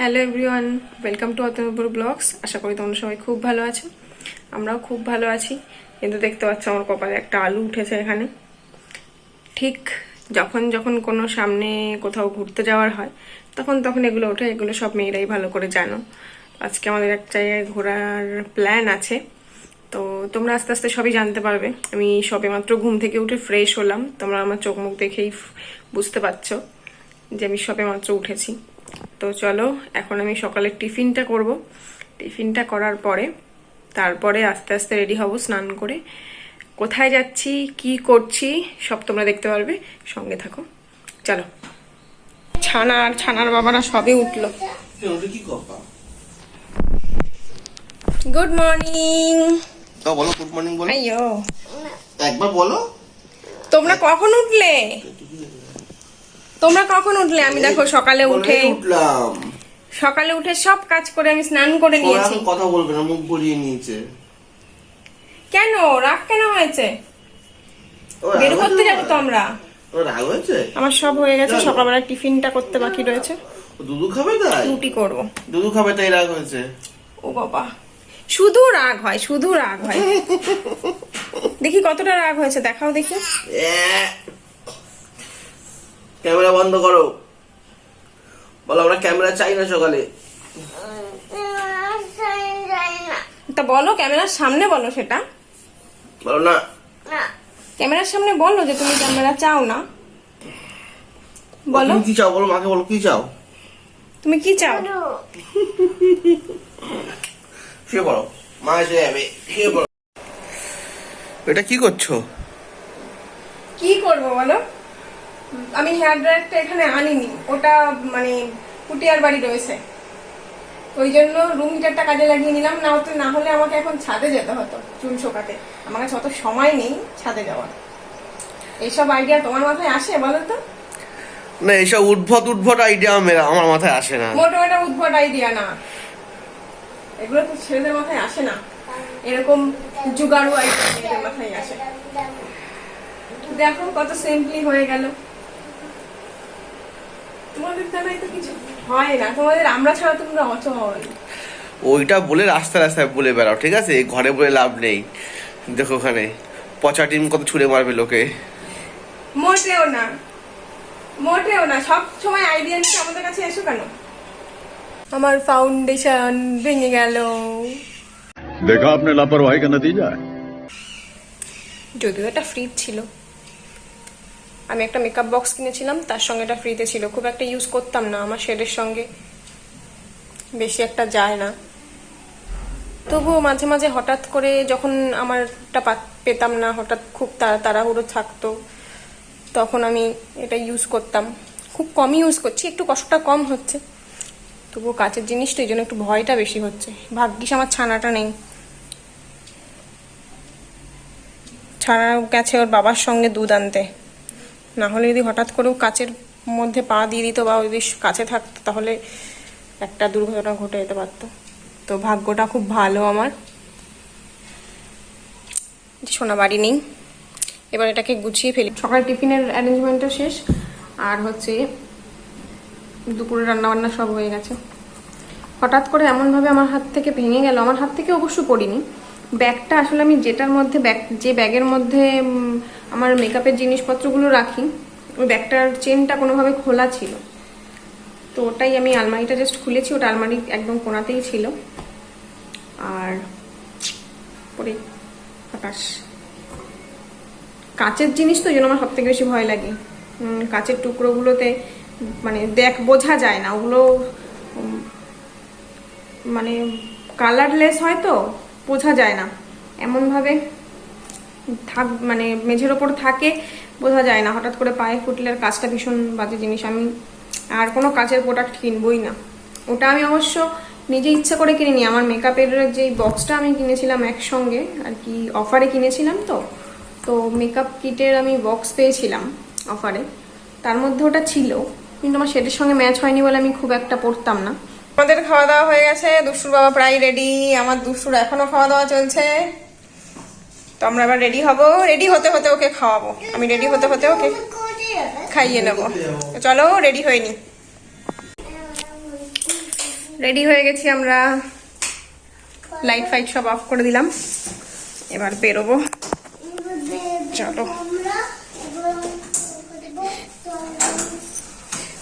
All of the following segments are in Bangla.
Hello everyone, welcome to Atanupur blogs. আশা করি তোমরা সবাই খুব ভালো আছো। আমরাও খুব ভালো আছি। কিন্তু দেখতে পাচ্ছ আমার কপালে একটা আলু উঠেছে এখানে। ঠিক যখন যখন কোনো সামনে কোথাও ঘুরতে যাওয়ার হয়, তখন তখন এগুলো ওঠে। এগুলো সব মেয়েরাই ভালো করে জানো। আজকে আমাদের এক জায়গায় ঘোরার প্ল্যান আছে। তো তোমরা আস্তে আস্তে সবই জানতে পারবে। আমি সবে মাত্র ঘুম থেকে উঠে ফ্রেশ হলাম। তোমরা আমার চোখ মুখ দেখেই বুঝতে পারছ যে আমি সবে মাত্র উঠেছি। তো চলো এখন আমি সকালে টিফিনটা করব। টিফিনটা করার পরে তারপরে আস্তে আস্তে রেডি হব স্নান করে। কোথায় যাচ্ছি কি করছি সব তোমরা দেখতে পারবে। সঙ্গে থাকো। চলো। ছানা আর ছানার বাবারা সবই উঠল। গুড মর্নিং তা বলো গুড মর্নিং বলো। একবার বলো। তোমরা কখন উঠলে? তোমরা কখন উঠলে? আমি দেখো সকালে উঠে উঠলাম। সকালে উঠে সব কাজ করে আমি স্নান করে নিয়েছি। কথা বলবে না মুখ গড়িয়ে নিয়েছে। কেন? রাগ কেন হয়েছে? বের করতে যাব তো আমরা। সব হয়ে গেছে সকালবেলা টিফিনটা করতে বাকি রয়েছে। দুধু খাবে তাই? রুটি করব। দুধু খাবে তাই রাগ হয়েছে? ও বাবা। শুধু রাগ হয় শুধু রাগ হয়। দেখি কতটা রাগ হয়েছে দেখাও দেখি। ক্যামেরা বন্ধ করো। বলো আমরা ক্যামেরা চাই না সকালে। তা বলো ক্যামেরার সামনে বলো সেটা। বলো না। ক্যামেরার সামনে বলো যে তুমি ক্যামেরা চাও না। বলো। তুমি কি চাও? বলো মাকে বলো কি চাও? তুমি কি চাও? শুয়ে পড়ো। মা এসে যাবে। শুয়ে পড়ো। এটা কি করছ? কি করব বলো? আমি হেয়ার ড্রায়ারটা এখানে আনিনি। ওটা মানে পুটিয়ার বাড়ি রয়েছে। ওই জন্য রুম হিটারটা কাজে লাগিয়ে নিলাম না হতে না হলে আমাকে এখন ছাদে যেতে হতো চুল শোকাতে। আমার কাছে অত সময় নেই ছাদে যাওয়ার। এইসব আইডিয়া তোমার মাথায় আসে বলো তো? না এসব উদ্ভট উদ্ভট আইডিয়া আমার মাথায় আসে না। মোটো এটা উদ্ভট আইডিয়া না। এগুলো তো ছেলেদের মাথায় আসে না। এরকম জুগাড়ু আইডিয়া মাথায় আসে। দেখো কত সিম্পলি হয়ে গেল। ওইটা বলে রাস্তা রাস্তায় বলে বেড়াও ঠিক আছে? ঘরে বলে লাভ নেই। দেখো ওখানে পচা টিম কত ছুড়ে মারবে লোকে। মোটেও না। মোটেও না। সব সময় আইডিয়া নিয়ে আমাদের কাছে এসো কেন? আমার ফাউন্ডেশন ভেঙে গেল। দেখা আপনার লাপরওয়াহি কা নতিজা যদিও এটা ফ্রি ছিল। আমি একটা মেকআপ বক্স কিনেছিলাম, তার সঙ্গে এটা ফ্রিতে ছিল। খুব একটা ইউজ করতাম না আমার শেডের সঙ্গে। বেশি একটা যায় না। তবুও মাঝে মাঝে হঠাৎ করে যখন আমারটা পেতাম না, হঠাৎ খুব তাড়া তাড়াহুড়ো থাকতো, তখন আমি এটা ইউজ করতাম। খুব কমই ইউজ করছি, একটু কষ্টটা কম হচ্ছে। তবুও কাচের জিনিসটা এই জন্য একটু ভয়টা বেশি হচ্ছে। ভাগ্যিস আমার ছানাটা নেই। ছাড়া গেছে ওর বাবার সঙ্গে দুধ আনতে। না হলে যদি হঠাৎ করেও কাচের মধ্যে পা দিয়ে দিত বা যদি কাছে থাকতো, তাহলে একটা দুর্ঘটনা ঘটে যেতে পারতো। তো ভাগ্যটা খুব ভালো আমার। সোনা বাড়ি নেই। এবার এটাকে গুছিয়ে ফেলি। সকালে টিফিনের অ্যারেঞ্জমেন্টও শেষ। আর হচ্ছে দুপুরে রান্নাবান্না সব হয়ে গেছে। হঠাৎ করে এমনভাবে আমার হাত থেকে ভেঙে গেল। আমার হাত থেকে অবশ্য পড়িনি। ব্যাগটা আসলে আমি যেটার মধ্যে ব্যাগ যে ব্যাগের মধ্যে আমার মেকআপের জিনিসপত্রগুলো রাখি। ওই ব্যাগটার চেনটা কোনোভাবে খোলা ছিল। তো ওটাই আমি আলমারিটা জাস্ট খুলেছি। ওটা আলমারি একদম কোনাতেই ছিল। আর পরে হঠাৎ কাচের জিনিস তো জন্য আমার সব থেকে বেশি ভয় লাগে। কাচের টুকরোগুলোতে মানে দেখ বোঝা যায় না। ওগুলো মানে কালারলেস হয় তো, বোঝা যায় না। এমনভাবে থাক মানে মেঝের ওপর থাকে, বোঝা যায় না। হঠাৎ করে পায়ে ফুটলে আর কাজটা ভীষণ বাজে জিনিস। আমি আর কোনো কাজের প্রোডাক্ট কিনবই না। ওটা আমি অবশ্য নিজে ইচ্ছা করে কিনিনি। আমার মেকআপের যে বক্সটা আমি কিনেছিলাম একসঙ্গে, আর কি অফারে কিনেছিলাম তো তো মেকআপ কিটের আমি বক্স পেয়েছিলাম অফারে তার মধ্যে ওটা ছিল, কিন্তু আমার সেটার সঙ্গে ম্যাচ হয়নি বলে আমি খুব একটা পড়তাম না। আমাদের খাওয়া দাওয়া হয়ে গেছে। দুষ্টুর বাবা প্রায় রেডি আমার দুষ্টুর এখনও খাওয়া দাওয়া চলছে। তো আমরা এবার রেডি হব। রেডি হতে হতে ওকে খাওয়াবো। আমি রেডি হতে হতে ওকে খাইয়ে নেব। চলো রেডি হয়নি রেডি হয়ে গেছি আমরা। লাইট ফাইট সব অফ করে দিলাম। এবার বেরোবো। চলো।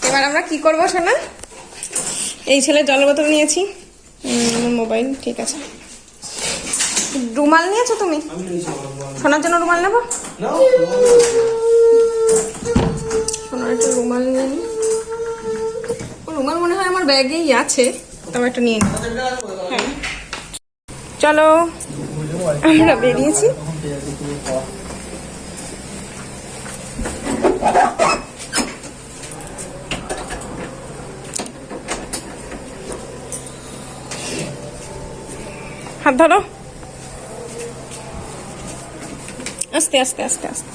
এবার আমরা কি করব শোনা? এই ছেলে জল বোতল নিয়েছি মোবাইল, ঠিক আছে। রুমাল নিয়েছো তুমি? শোনার জন্য রুমাল নেব? শোনার একটা রুমাল নিয়ে ও রুমাল মনে হয় আমার ব্যাগেই আছে। তবে একটা নিয়ে নিই হ্যাঁ। চলো আমরা বেরিয়েছি। হাত ধরো। আস্তে আস্তে আস্তে আস্তে।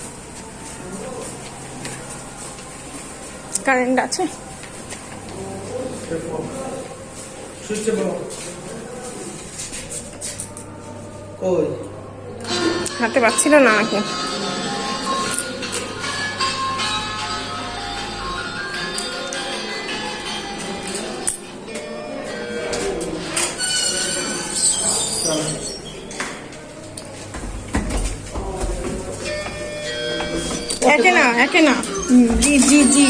কারেন্ট আছে? হাতে পাচ্ছিল না নাকি? একে না একে না হুম, জি জি জি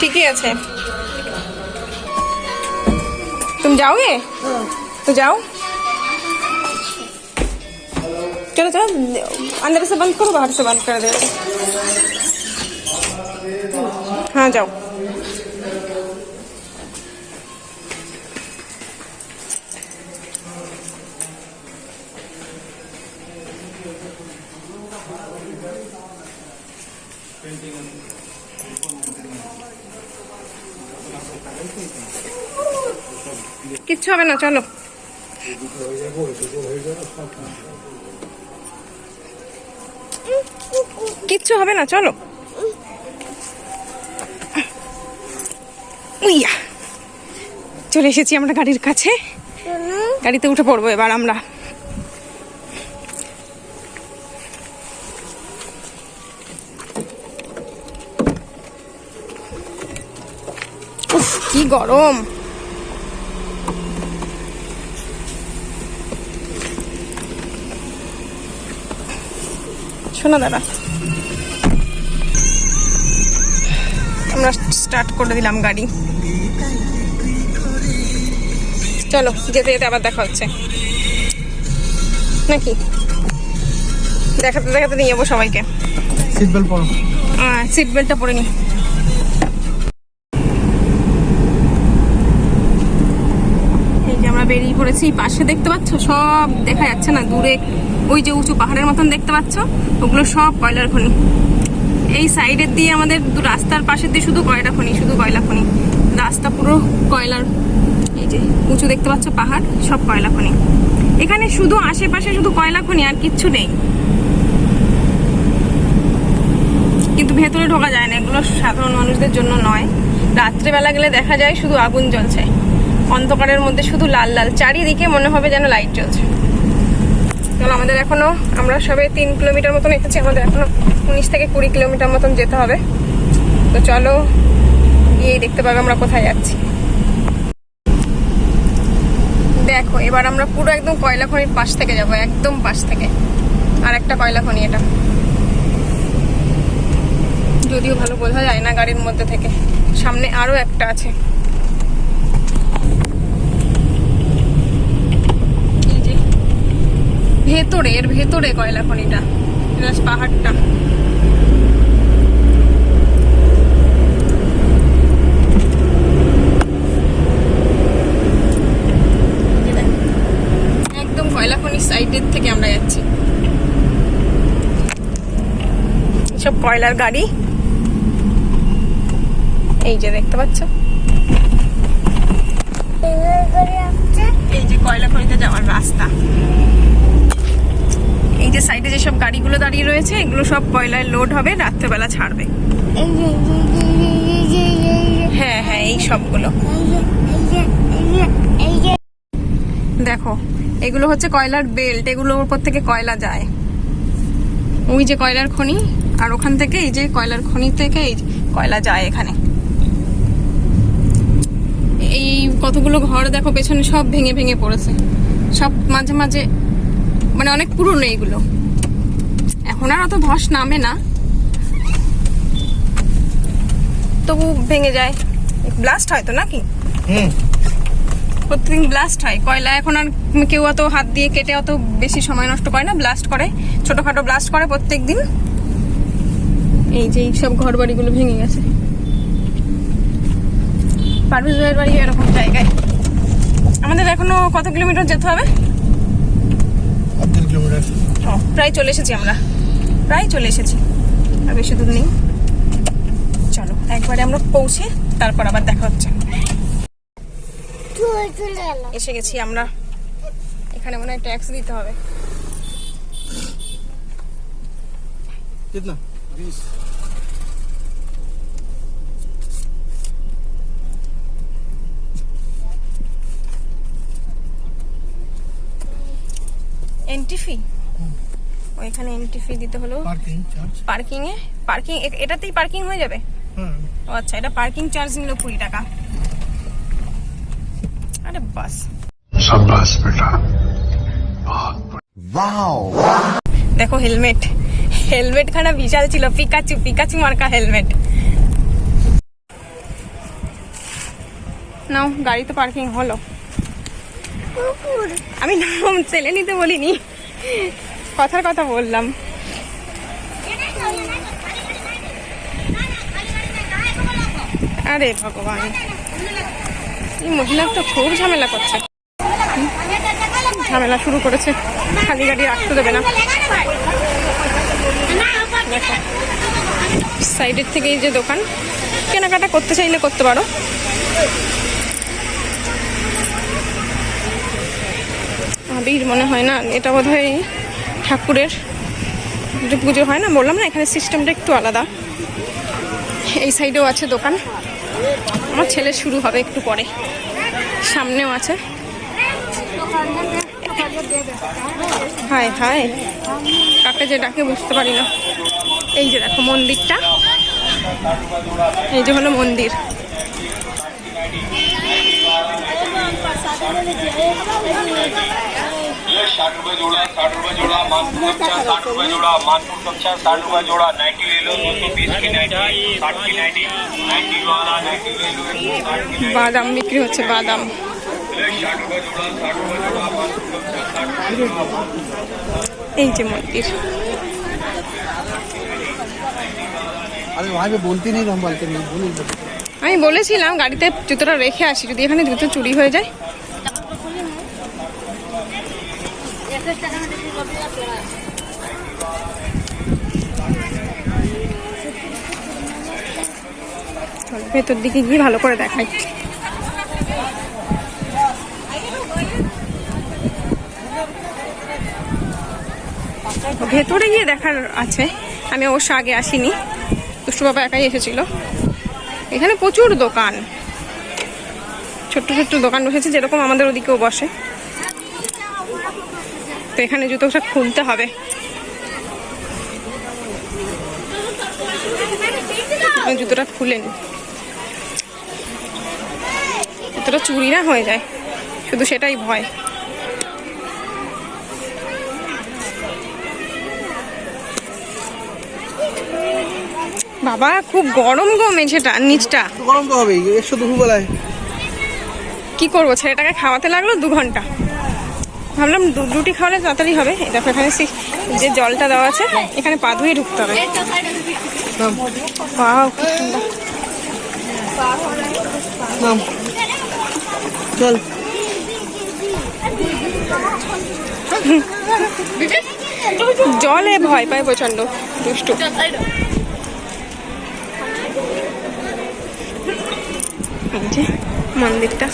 ঠিকই আছে तुम जाओगे तो जाओ चलो चलो अंदर से बंद करो बाहर से बंद कर दे हाँ जाओ কিচ্ছু হবে না, চলো। কিচ্ছু হবে না, চলো। উইয়া। চলে এসেছি আমরা গাড়ির কাছে। গাড়িতে উঠে পড়ব এবার আমরা। কি গরম। শোনো দাদা। আমরা স্টার্ট করে দিলাম গাড়ি। চলো যেতে যেতে আবার দেখা হচ্ছে। নাকি? দেখাতে দেখাতে নিয়ে যাব সবাইকে। সিট বেল্ট পরো। সিট বেল্টটা পরে নি। এই যে আমরা বেরিয়ে পড়েছি পাশে দেখতে পাচ্ছ? সব দেখা যাচ্ছে না দূরে। ওই যে উঁচু পাহাড়ের মতন দেখতে পাচ্ছ? ওগুলো সব কয়লার খনি। এই সাইডের দিয়ে আমাদের রাস্তার পাশের দিয়ে শুধু কয়লা খনি, শুধু কয়লা খনি। রাস্তা পুরো কয়লার, এই যে উঁচু দেখতে পাচ্ছ পাহাড়, সব কয়লা খনি। এখানে শুধু আশেপাশে শুধু কয়লা খনি আর কিচ্ছু নেই। কিন্তু ভেতরে ঢোকা যায় না, এগুলো সাধারণ মানুষদের জন্য নয়। রাত্রেবেলা গেলে দেখা যায় শুধু আগুন জ্বলছে। অন্ধকারের মধ্যে শুধু লাল লাল, চারিদিকে মনে হবে যেন লাইট জ্বলছে। চলো আমাদের এখনও আমরা সবে তিন কিলোমিটার মতন এসেছি। আমাদের এখনও উনিশ থেকে কুড়ি কিলোমিটার মতন যেতে হবে। তো চলো গিয়েই দেখতে পাবে আমরা কোথায় যাচ্ছি। দেখো, এবার আমরা পুরো একদম কয়লা খনির পাশ থেকে যাব, একদম পাশ থেকে। আর একটা কয়লা খনি এটা। যদিও ভালো বোঝা যায় না গাড়ির মধ্যে থেকে। সামনে আরও একটা আছে এই যে ভেতরে এর ভেতরে কয়লা খনিটা? পাহাড়টা। একদম কয়লা খনির সাইডের থেকে আমরা যাচ্ছি। সব কয়লার গাড়ি। এই যে দেখতে পাচ্ছ? এই যে কয়লা খনিতে যাওয়ার রাস্তা। এই যে সাইডে যেসব গাড়িগুলো দাঁড়িয়ে রয়েছে, এগুলো সব কয়লায় লোড হবে, রাত্রেবেলা ছাড়বে। হ্যাঁ হ্যাঁ এই সবগুলো। দেখো, এগুলো হচ্ছে কয়লার বেল্ট এগুলোর উপর থেকে কয়লা যায়। ওই যে কয়লার খনি, আর ওখান থেকে এই যে কয়লার খনি থেকে এই কয়লা যায় এখানে। এই কতগুলো ঘর দেখো, পেছনে সব ভেঙে ভেঙে পড়েছে। সব মাঝে মাঝে মানে অনেক পুরনো এগুলো। এখন আর অত ধস নামে না। তবু ভেঙে যায়। ব্লাস্ট হয় তো নাকি? প্রতিদিন ব্লাস্ট হয়। কয়লা এখন আর কেউ অত হাত দিয়ে কেটে অত বেশি সময় নষ্ট করে না ব্লাস্ট করে। ছোটখাটো ব্লাস্ট করে প্রত্যেক দিন এই যে সব ঘর বাড়িগুলো ভেঙে গেছে। পারভেজ ভাইয়ের বাড়ি এরকম জায়গায়। আমাদের এখনও কত কিলোমিটার যেতে হবে? প্রায় চলে এসেছি আমরা। প্রায় চলে এসেছি। আর বেশি দূর নেই। চলো একবারে আমরা পৌঁছে তারপর আবার দেখা হচ্ছে। এসে গেছি আমরা। এখানে মনে হয় ট্যাক্স দিতে হবে। এন্ট্রি ফি ওইখানে এন্ট্রি ফি দিতে হলো। পার্কিং এ? পার্কিং এটাতেই পার্কিং হয়ে যাবে? হ্যাঁ। ও আচ্ছা এটা পার্কিং চার্জ নিলো কুড়ি টাকা। আরে বাস। সাব্বাস বেটা। ওয়াও দেখো হেলমেট। হেলমেট খানা বিশাল ছিল। পিকাচু পিকাচু মার্কা হেলমেট। নাও গাড়ি তো পার্কিং হলো আমি নাম সেলে নিতে বলিনি। কথার কথা বললাম। আরে ভগবান। এই মহিলা তো খুব ঝামেলা করছে। ঝামেলা শুরু করেছে। খালি গাড়ি রাখতে দেবে না। সাইডের থেকে এই যে দোকান, কেনাকাটা করতে চাইলে করতে পারো। আবির মনে হয় না, এটা বোধ হয় ঠাকুরের। যে পুজো হয় না? বললাম না, এখানে সিস্টেমটা একটু আলাদা। এই সাইডেও আছে দোকান। আমার ছেলে শুরু হবে একটু পরে। সামনেও আছে। হায় হায়। কাকে যে ডাকে বুঝতে পারি না। এই যে দেখো মন্দিরটা। এই যে হলো মন্দির। साठ रुपए जोड़ा साठ रुपए जोड़ा मानसून कक्षा साठ रुपए जोड़ा मानसून कक्षा साठ रुपए जोड़ा नाइटी ले लो दो सौ बीस की नाइटी साठ की नाइटी नाइटी वाला नाइटी ले लो साठ की বাদাম বিক্রি হচ্ছে বাদাম नाइटी साठ रुपए जोड़ा साठ रुपए जोड़ा मानसून कक्षा साठ रुपए जोड़ा এই যে মন্দির अरे वहाँ पे बोलती नहीं तो हम बोलते नहीं भूल ही जाते। আমি বলেছিলাম গাড়িতে জুতোটা রেখে আসি যদি এখানে জুতো চুরি হয়ে যায় ভেতর দিকে গিয়ে ভালো করে দেখাই। ভেতরে গিয়ে দেখার আছে। আমি অবশ্য আগে আসিনি। দুষ্টু বাবা একাই এসেছিল। এখানে প্রচুর দোকান। ছোট্ট ছোট্ট দোকান বসেছে, যেরকম আমাদের ওদিকেও বসে। তো এখানে জুতোটা খুলতে হবে। জুতোটা খুলে নি। জুতোটা চুরি না হয়ে যায় শুধু সেটাই ভয়। বাবা খুব গরম গো মেঝেটা নিচটা। গরম তো হবেই একশো দুপুরবেলায়। কি করব ছেলেটাকে খাওয়াতে লাগল দু ঘণ্টা। ভাবলাম রুটি খাওয়ালে তাড়াতাড়ি হবে। দেখো এখানে যে জলটা দেওয়া আছে, এখানে পা ধুয়ে ঢুকতে হবে। চল। জলে ভয় পায় প্রচণ্ড দুষ্টু। মন্দিরটা।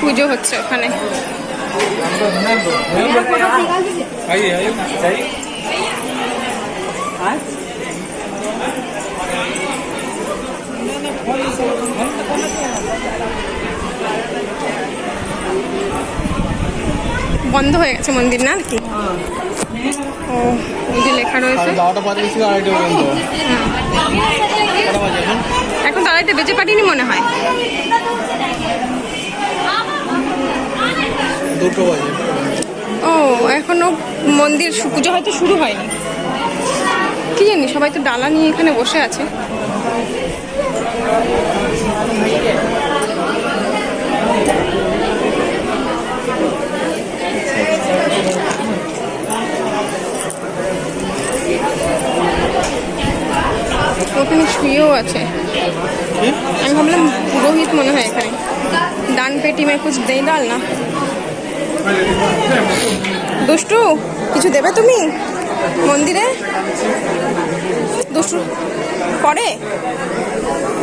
পুজো হচ্ছে ওখানে বন্ধ হয়ে গেছে মন্দির না কি ও এই যে লেখা রয়েছে এখন দাঁড়াইতে তো বেঁচে পারিনি মনে হয়। ও এখনও মন্দির পুজো হয়তো শুরু হয়নি। কি জানি সবাই তো ডালা নিয়ে এখানে বসে আছে। ওখানে শুয়েও আছে। আমি ভাবলাম পুরোহিত মনে হয় এখানে। দান পেটি মে কুছ দেই ডাল না? দুষ্টু কিছু দেবে তুমি? মন্দিরে? দুষ্টু পরে?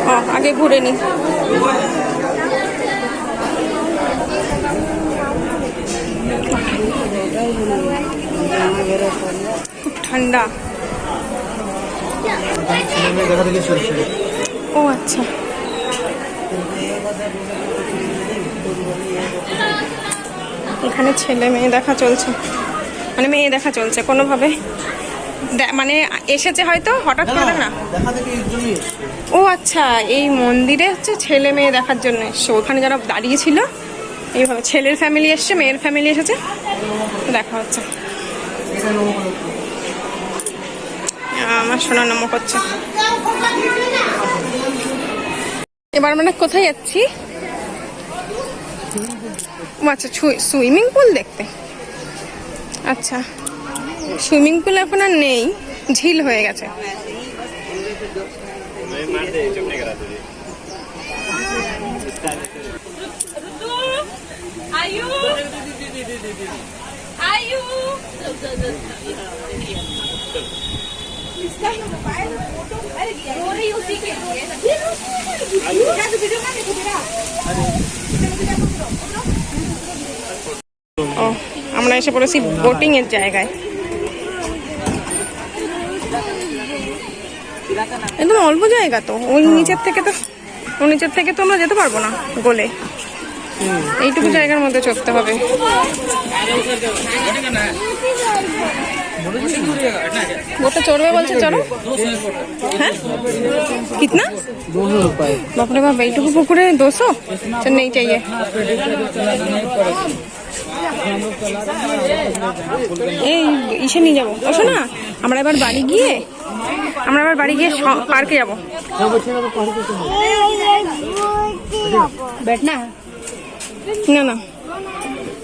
ও আগে ঘুরে নি। খুব ঠান্ডা। দেখা দেখি চলছে ও আচ্ছা। এখানে ছেলে মেয়ে দেখা চলছে। মানে মেয়ে দেখা চলছে কোনোভাবে। মানে এসেছে হয়তো হঠাৎ করে না। ও আচ্ছা এই মন্দিরে হচ্ছে ছেলে মেয়ে দেখার জন্য এসছে। ওখানে যারা দাঁড়িয়ে ছিল এইভাবে ছেলের ফ্যামিলি এসছে মেয়ের ফ্যামিলি এসেছে। দেখা হচ্ছে। আমার সোনা নমক হচ্ছে। এবার আমরা কোথায় যাচ্ছি? ও আচ্ছা সুইমিং পুল দেখতে। আচ্ছা সুইমিং পুল এখন আর নেই ঝিল হয়ে গেছে। Ayu! Ayu! Sorry, उसी के ও আমরা এসে পড়েছি বোটিং এর জায়গায় একদম অল্প জায়গা তো ওই নিচের থেকে তো ওই নিচের থেকে তো আমরা যেতে পারবো না গোলে এইটুকু জায়গার মধ্যে চড়তে হবে বোটে চড়বে বলছে চড়ো হ্যাঁ কিতনা दो सौ रुपये বাপরে বাপ এইটুকু পুকুরে দোষো চল নেই চাইয়ে এই ইসে নিয়ে যাবো ওসো না আমরা এবার বাড়ি গিয়ে আমরা এবার বাড়ি গিয়ে স- পার্কে যাবো बैठना না না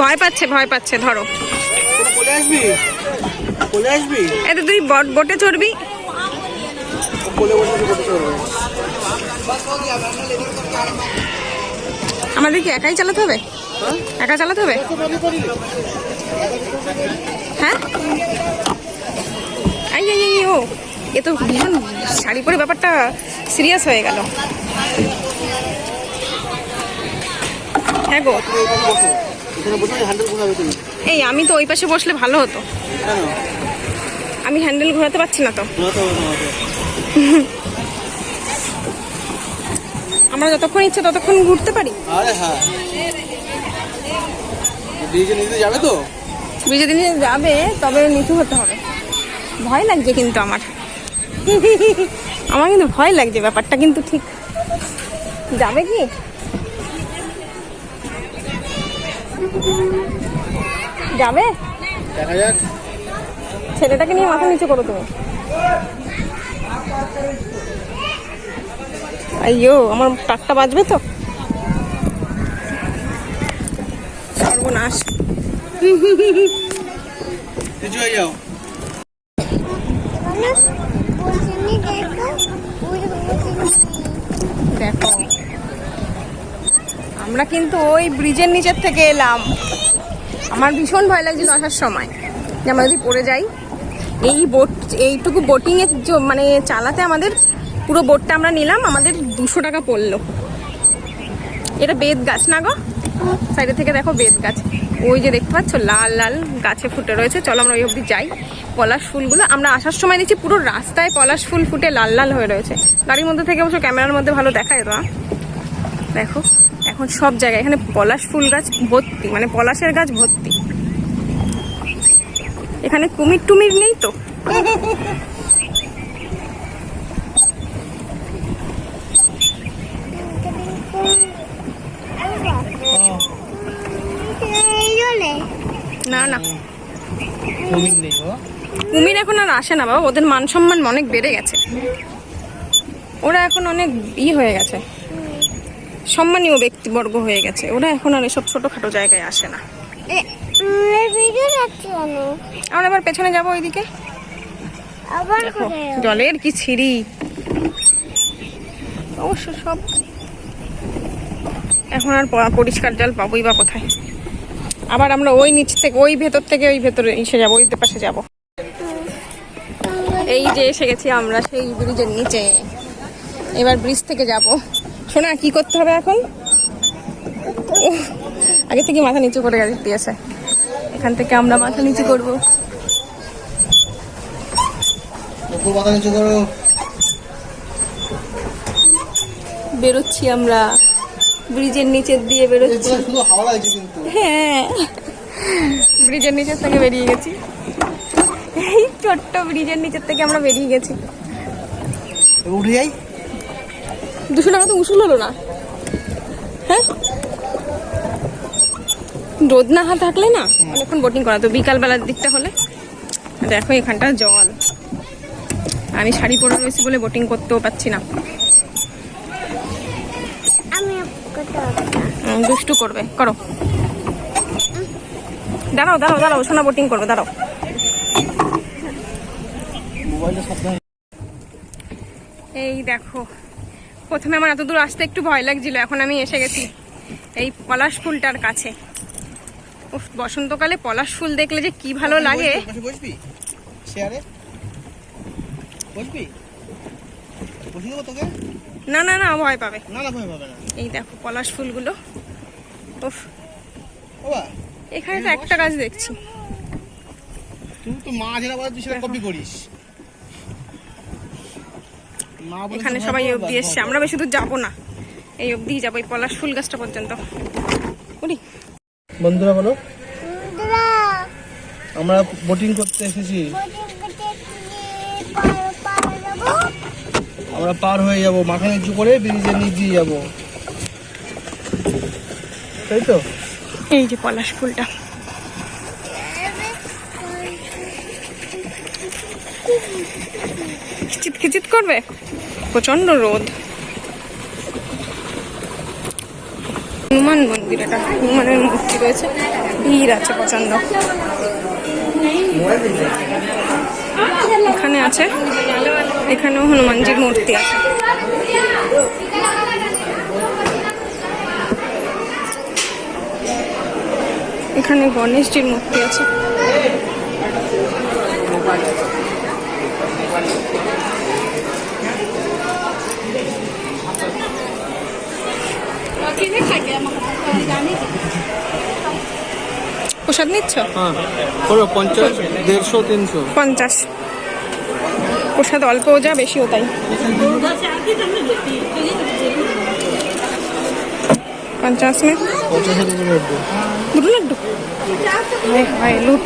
ভয় পাচ্ছে ভয় পাচ্ছে ধরো। এতে তুই বট বোটে চড়বি? আমাদের কি একাই চালাতে হবে? একা চালাতে হবে? হ্যাঁ? আই আই আই ও এ তো ভীষণ শাড়ি পরে ব্যাপারটা সিরিয়াস হয়ে গেল। হ্যাঁ গো। এই আমি তো ওই পাশে বসলে ভালো হতো। আমি হ্যান্ডেল ঘোরাতে পারছি না তো। আমরা যতক্ষণ ইচ্ছে ততক্ষণ ঘুরতে পারি। আরে হ্যাঁ। নিতে যাবে তো? যাবে তবে নিচু হতে হবে। ভয় লাগছে কিন্তু আমার। আমার কিন্তু ভয় লাগছে ব্যাপারটা কিন্তু ঠিক। যাবে কি? যাবে? দেখা যাক। ছেলেটাকে নিয়ে মাথা নিচু করো তুমি। আইয়ো আমার টাকটা বাজবে তো। সর্বনাশ। কিছু হয়ে যাও। দেখো। আমরা কিন্তু ওই ব্রিজের নিচের থেকে এলাম। আমার ভীষণ ভয় লাগছিল আসার সময়। যে আমরা যদি পড়ে যাই, এই বোট, এইটুকু বোটিংয়ের মানে চালাতে আমাদের পুরো বোটটা আমরা নিলাম, আমাদের দুশো টাকা পড়ল। এটা বেত গাছ না গো? সাইডে থেকে দেখো বেত গাছ। ওই যে দেখতে পাচ্ছ, লাল লাল গাছে ফুটে রয়েছে। চলো আমরা ওই অবধি যাই। পলাশ ফুলগুলো, আমরা আসার সময় দেখছি পুরো রাস্তায় পলাশ ফুল ফুটে লাল লাল হয়ে রয়েছে। গাড়ির মধ্যে থেকে অবশ্য ক্যামেরার মধ্যে ভালো দেখা যেত দেখো। এখন সব জায়গায় এখানে পলাশ ফুল গাছ ভর্তি মানে পলাশের গাছ ভর্তি। এখানে কুমির টুমির নেই তো? না না। কুমির এখন আর আসে না বাবা ওদের মান সম্মান অনেক বেড়ে গেছে। ওরা এখন অনেক ই হয়ে গেছে। সম্মানীয় ব্যক্তিবর্গ হয়ে গেছে। ওরা এখন আর এসব ছোটখাটো জায়গায় আসে না। আমরা এবার পেছনে যাব ওইদিকে। আবার? জলের কি ছিঁড়ি অবশ্য সব এখন আর পরিষ্কার জল পাবোই বা কোথায়। আবার আমরা ওই নিচ থেকে ওই ভেতর থেকে ওই ভেতরে এসে যাব ওই পাশে যাব। এই যে এসে গেছি আমরা সেই ব্রিজের নিচে। এবার ব্রিজ থেকে যাব। শোনা কি করতে হবে এখন? আগে থেকে মাথা নিচু করে গেছে দিয়েছে। এখান থেকে আমরা মাথা নিচু করব। মাথা নিচু করো। বেরোচ্ছি আমরা। ব্রিজের নিচের দিয়ে বেরোচ্ছি। হ্যাঁ। ব্রিজের নিচের থেকে বেরিয়ে গেছি। এই ছোট্ট ব্রিজের নিচের থেকে আমরা বেরিয়ে গেছি। উঠে যাই। দুশো টাকা তো উসুল হলো না। হ্যাঁ? রোদ না হাত থাকলে না অনেকক্ষণ বোটিং করা। তো বিকালবেলার দিকটা হলে। দেখো এখানটা জল। আমি শাড়ি পরে রয়েছি বলে বোটিং করতেও পারছি না। দুষ্টু করবে। করো। দাঁড়াও দাঁড়াও দাঁড়াও সোনা বোটিং করবে দাঁড়াও। এই দেখো প্রথমে আমার এত দূর আসতে একটু ভয় লাগছিল এখন আমি এসে গেছি এই পলাশ ফুলটার কাছে। উফ বসন্তকালে পলাশ ফুল দেখলে যে কি ভালো লাগে। বসবি, শেয়ারে? বসবি? না না না ভয় পাবে। না না ভয় পাবে না। এই দেখো পলাশ ফুলগুলো। উফ এখানে তো একটা গাছ দেখছি। তুই তো মা যেটা বলে তুই সেটা কপি করিস। এখানে সবাই অবধি এসছে। আমরা বেশি দূর যাব না। এই অবধি যাব এই পলাশ ফুল গাছটা পর্যন্ত। উড়ি বন্ধুরা বলো। আমরা বোটিং করতে এসেছি। আমরা পার হয়ে যাব। মাথা নিচু করে ব্রিজের নিচ যাব। তাই তো? এই যে পলাশ ফুলটা। খিচিত খিচিত করবে? প্রচণ্ড রোদ। হনুমান মন্দির এটা হনুমানের মূর্তি রয়েছে। ভিড় আছে প্রচণ্ড এখানে আছে, এখানেও হনুমানজির মূর্তি আছে। এখানে গণেশজির মূর্তি আছে। প্রসাদ নিচ্ছ? হ্যাঁ পঞ্চাশ দেড়শো তিনশো। পঞ্চাশ। প্রসাদ অল্পও যা বেশিও তাই। পঞ্চাশ মে পঞ্চাশ টাকা লড্ডু? দুটো লাড্ডু হায় লুট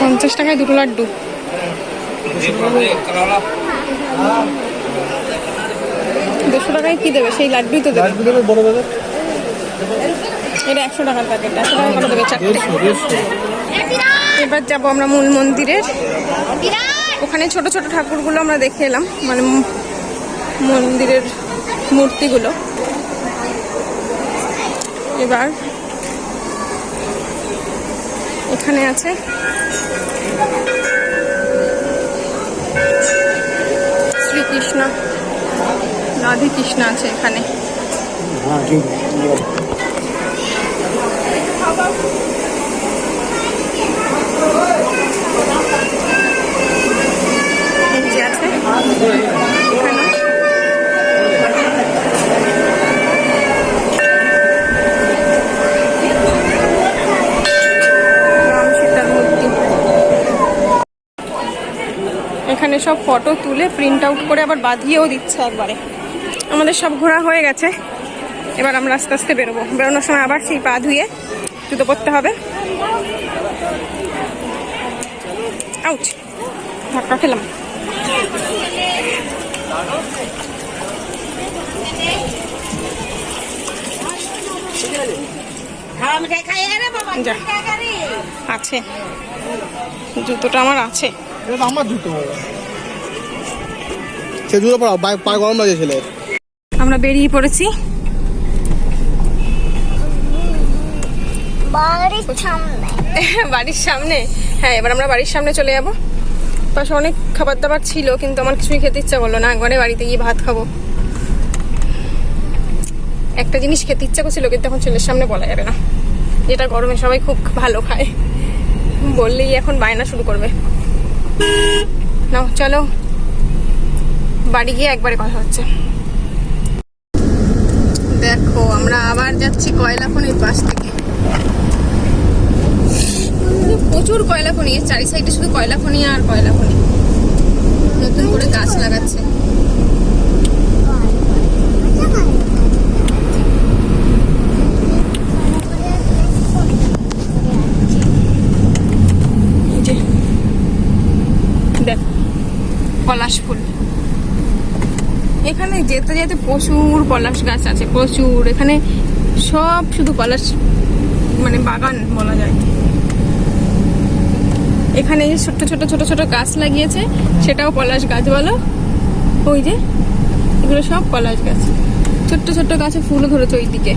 পঞ্চাশ টাকায় দুটো লাড্ডু। দুশো টাকায় কি দেবে? সেই লাড্ডুই তো দেবে। লাড্ডু দেবে বড় এটা একশো টাকার প্যাকেট একশো টাকা করে দেবে? চারটে। এবার যাব আমরা মূল মন্দিরের। ওখানে ছোট ছোট ঠাকুরগুলো আমরা দেখে এলাম মানে মন্দিরের মূর্তিগুলো। এবার এখানে আছে শ্রীকৃষ্ণ। রাধে কৃষ্ণ আছে এখানে এই যে আছে এখানে। রাম সীতার মূর্তি। এখানে সব ফটো তুলে প্রিন্ট আউট করে আবার বাঁধিয়েও দিচ্ছে একবারে। আমাদের সব ঘোরা হয়ে গেছে। এবার আমরা আস্তে আস্তে বেরোবো। বেরোনোর সময় আবার সেই পা ধুয়ে জুতো পরতে হবে। আউচ ধাক্কা খেলাম। আছে। জুতোটা আমার আছে। আমার জুতো। সে জুতো পড়াও পায়ে গরম লাগে ছেলে আমরা বেরিয়ে পড়েছি। বাড়ির সামনে। বাড়ির সামনে? হ্যাঁ এবার আমরা বাড়ির সামনে চলে যাব। পাশে অনেক খাবার দাবার ছিল কিন্তু আমার কিছুই খেতে ইচ্ছা করল না। একবারে বাড়িতে গিয়ে ভাত খাব। একটা জিনিস খেতে ইচ্ছা করছিল কিন্তু এখন ছেলের সামনে বলা যাবে না। যেটা গরমে সবাই খুব ভালো খায়। বললেই এখন বায়না শুরু করবে। নাও চলো। বাড়ি গিয়ে একবারে কথা হচ্ছে। দেখো, আমরা আবার যাচ্ছি কয়লা খনির পাশ থেকে। প্রচুর কয়লা খনি চারি সাইডে শুধু কয়লা খনি আর কয়লা খনি নতুন করে গাছ লাগাচ্ছে এই যে, দেখ পলাশ ফুল এখানে যেতে যেতে প্রচুর পলাশ গাছ আছে, প্রচুর। এখানে সব শুধু পলাশ মানে বাগান বলা যায়। এখানে যে ছোট্ট ছোট ছোট ছোট গাছ লাগিয়েছে, সেটাও পলাশ গাছ বলো। ওই যে, এগুলো সব পলাশ গাছ। ছোট্ট ছোট্ট গাছে ফুলও ধরেছে ওই দিকে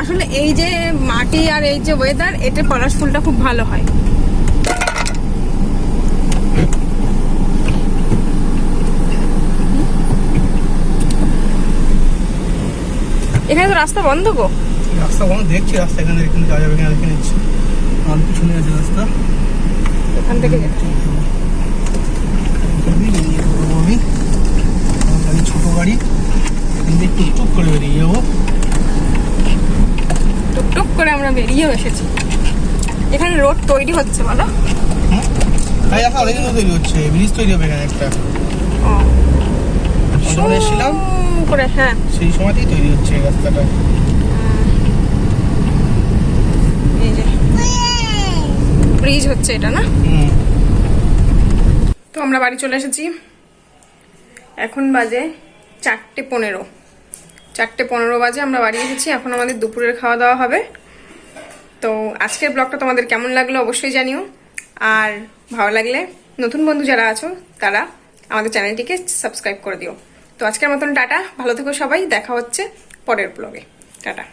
আসলে এই যে মাটি আর এই যে ওয়েদার এটা পলাশ ফুলটা খুব ভালো হয়। এখানে তো রাস্তা বন্ধ গো রাস্তা বন্ধ দেখছি রাস্তা এখানে এখানে যাওয়া যাবে কিনা দেখে নিচ্ছি আমার পিছনে আছে রাস্তা এখান থেকে আমি গাড়ি ছোটো গাড়ি এখান থেকে টুকটুক করে বেরিয়ে যাব টুকটুক করে আমরা বেরিয়েও এসেছি এখানে রোড তৈরি হচ্ছে বলো তাই এখন অনেকদিন তৈরি হচ্ছে ব্রিজ তৈরি হবে এখানে একটা এসেছিলাম করে হ্যাঁ। সেই সময়তেই তৈরি হচ্ছে এই রাস্তাটা। এই যে ব্রিজ হচ্ছে এটা না? তো আমরা বাড়ি চলে এসেছি। এখন বাজে চারটে পনেরো। চারটে পনেরো বাজে আমরা বাড়ি এসেছি। এখন আমাদের দুপুরের খাওয়া দাওয়া হবে। তো আজকের ব্লগটা তোমাদের কেমন লাগল অবশ্যই জানিও। আর ভালো লাগলে নতুন বন্ধু যারা আছো তারা আমাদের চ্যানেলটিকে সাবস্ক্রাইব করে দিও। তো আজকের মতন টাটা। ভালো থেকো সবাই। দেখা হচ্ছে পরের ব্লগে টাটা।